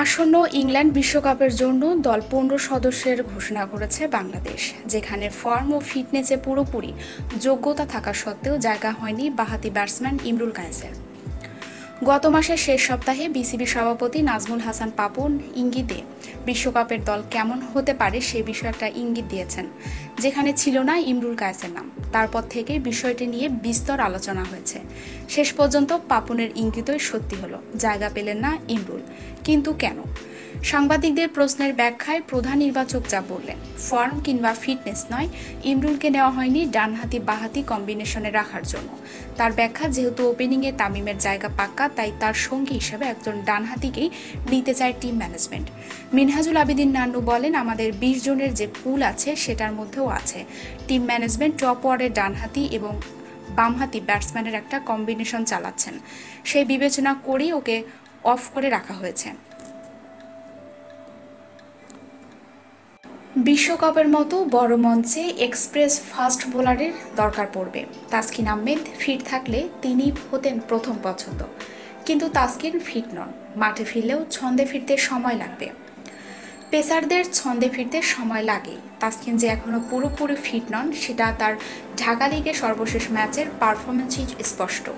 আসন্ন ইংল্যান্ড বিশ্বকাপের জন্য দল পনেরো সদস্যের ঘোষণা করেছে বাংলাদেশ, যেখানে ফর্ম ও ফিটনেসে পুরোপুরি যোগ্যতা থাকা সত্ত্বেও জায়গা হয়নি বাহাতি ব্যাটসম্যান ইমরুল কায়েসের। গত মাসের শেষ সপ্তাহে বিসিবি সভাপতি নাজমুল হাসান পাপন ইঙ্গিতে বিশ্বকাপের দল কেমন হতে পারে সে বিষয়টা ইঙ্গিত দিয়েছেন, যেখানে ছিল না ইমরুল কায়েসের নাম। তারপর থেকে বিষয়টি নিয়ে বিস্তর আলোচনা হয়েছে। শেষ পর্যন্ত পাপনের ইঙ্গিতই সত্যি হলো, জায়গা পেলেন না ইমরুল। কিন্তু কেন? সাংবাদিকদের প্রশ্নের ব্যাখ্যায় প্রধান নির্বাচক যা বললেন, ফর্ম কিংবা ফিটনেস নয়, ইমরুলকে নেওয়া হয়নি ডানহাতি বাহাতি কম্বিনেশনে রাখার জন্য। তার ব্যাখ্যা, যেহেতু ওপেনিংয়ে তামিমের জায়গা পাক্কা তাই তার সঙ্গী হিসেবে একজন ডানহাতিকেই নিতে চায় টিম ম্যানেজমেন্ট। মিনহাজুল আবিদিন নান্নু বলেন, আমাদের বিশ জনের যে পুল আছে, সেটার মধ্যেও আছে। টিম ম্যানেজমেন্ট টপ ওয়ার্ডের ডানহাতি এবং বামহাতি ব্যাটসম্যানের একটা কম্বিনেশন চালাচ্ছেন। সেই বিবেচনা করেই ওকে অফ করে রাখা হয়েছে। বিশ্বকাপের মতো বড় মঞ্চে এক্সপ্রেস ফাস্ট বোলারের দরকার পড়বে। তাসকিন আহমেদ ফিট থাকলে তিনি হতেন প্রথম পছন্দ। কিন্তু তাসকিন ফিট নন। মাঠে ফিরলেও ছন্দে ফিরতে সময় লাগবে। পেসারদের ছন্দে ফিরতে সময় লাগে। তাসকিন যে এখনও পুরোপুরি ফিট নন, সেটা তার ঢাকা লিগের সর্বশেষ ম্যাচের পারফরমেন্সই স্পষ্ট।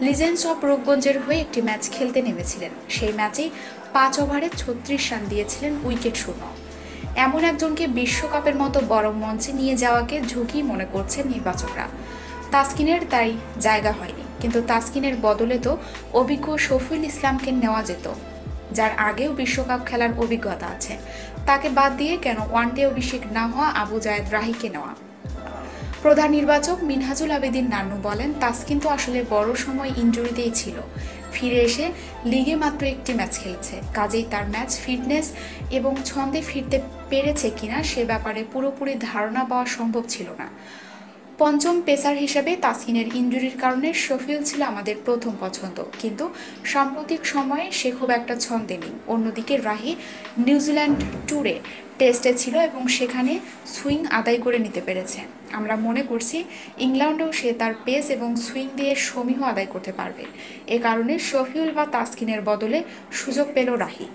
লিজেন্স অফ রূপগঞ্জের হয়ে একটি ম্যাচ খেলতে নেমেছিলেন। সেই ম্যাচেই পাঁচ ওভারে ছত্রিশ রান দিয়েছিলেন উইকেট শূন্য। এমন একজনকে বিশ্বকাপের মতো বড় মঞ্চে নিয়ে যাওয়াকে ঝুঁকি মনে করছে নির্বাচকরা। তাসকিনের তাই জায়গা হয়নি, কিন্তু তাসকিনের বদলে তো অভিজ্ঞ শফিউল ইসলামকে নেওয়া যেত, যার আগেও বিশ্বকাপ খেলার অভিজ্ঞতা আছে। তাকে বাদ দিয়ে কেন ওয়ান ডে অভিষেক না হওয়া আবু জায়েদ রাহিকে নেওয়া? প্রধান নির্বাচক মিনহাজুল আবেদিন নান্নু বলেন, তাসকিন কিন্তু আসলে বড় সময় ইঞ্জুরিতেই ছিল। ফিরে এসে লিগে মাত্র একটি ম্যাচ খেলছে। কাজেই তার ম্যাচ ফিটনেস এবং ছন্দে ফিরতে পেরেছে কিনা সে ব্যাপারে পুরোপুরি ধারণা পাওয়া সম্ভব ছিল না। পঞ্চম পেসার হিসেবে তাসকিনের ইঞ্জুরির কারণে শফিউল ছিল আমাদের প্রথম পছন্দ। কিন্তু সাম্প্রতিক সময়ে সে খুব একটা ছন্দে নেই। অন্যদিকে রাহি নিউজিল্যান্ড ট্যুরে টেস্টে ছিল এবং সেখানে সুইং আদায় করে নিতে পেরেছে। আমরা মনে করছি ইংল্যান্ডেও সে তার পেস এবং সুইং দিয়ে সমীহ আদায় করতে পারবে। এ কারণে শফিউল বা তাসকিনের বদলে সুযোগ পেল রাহি।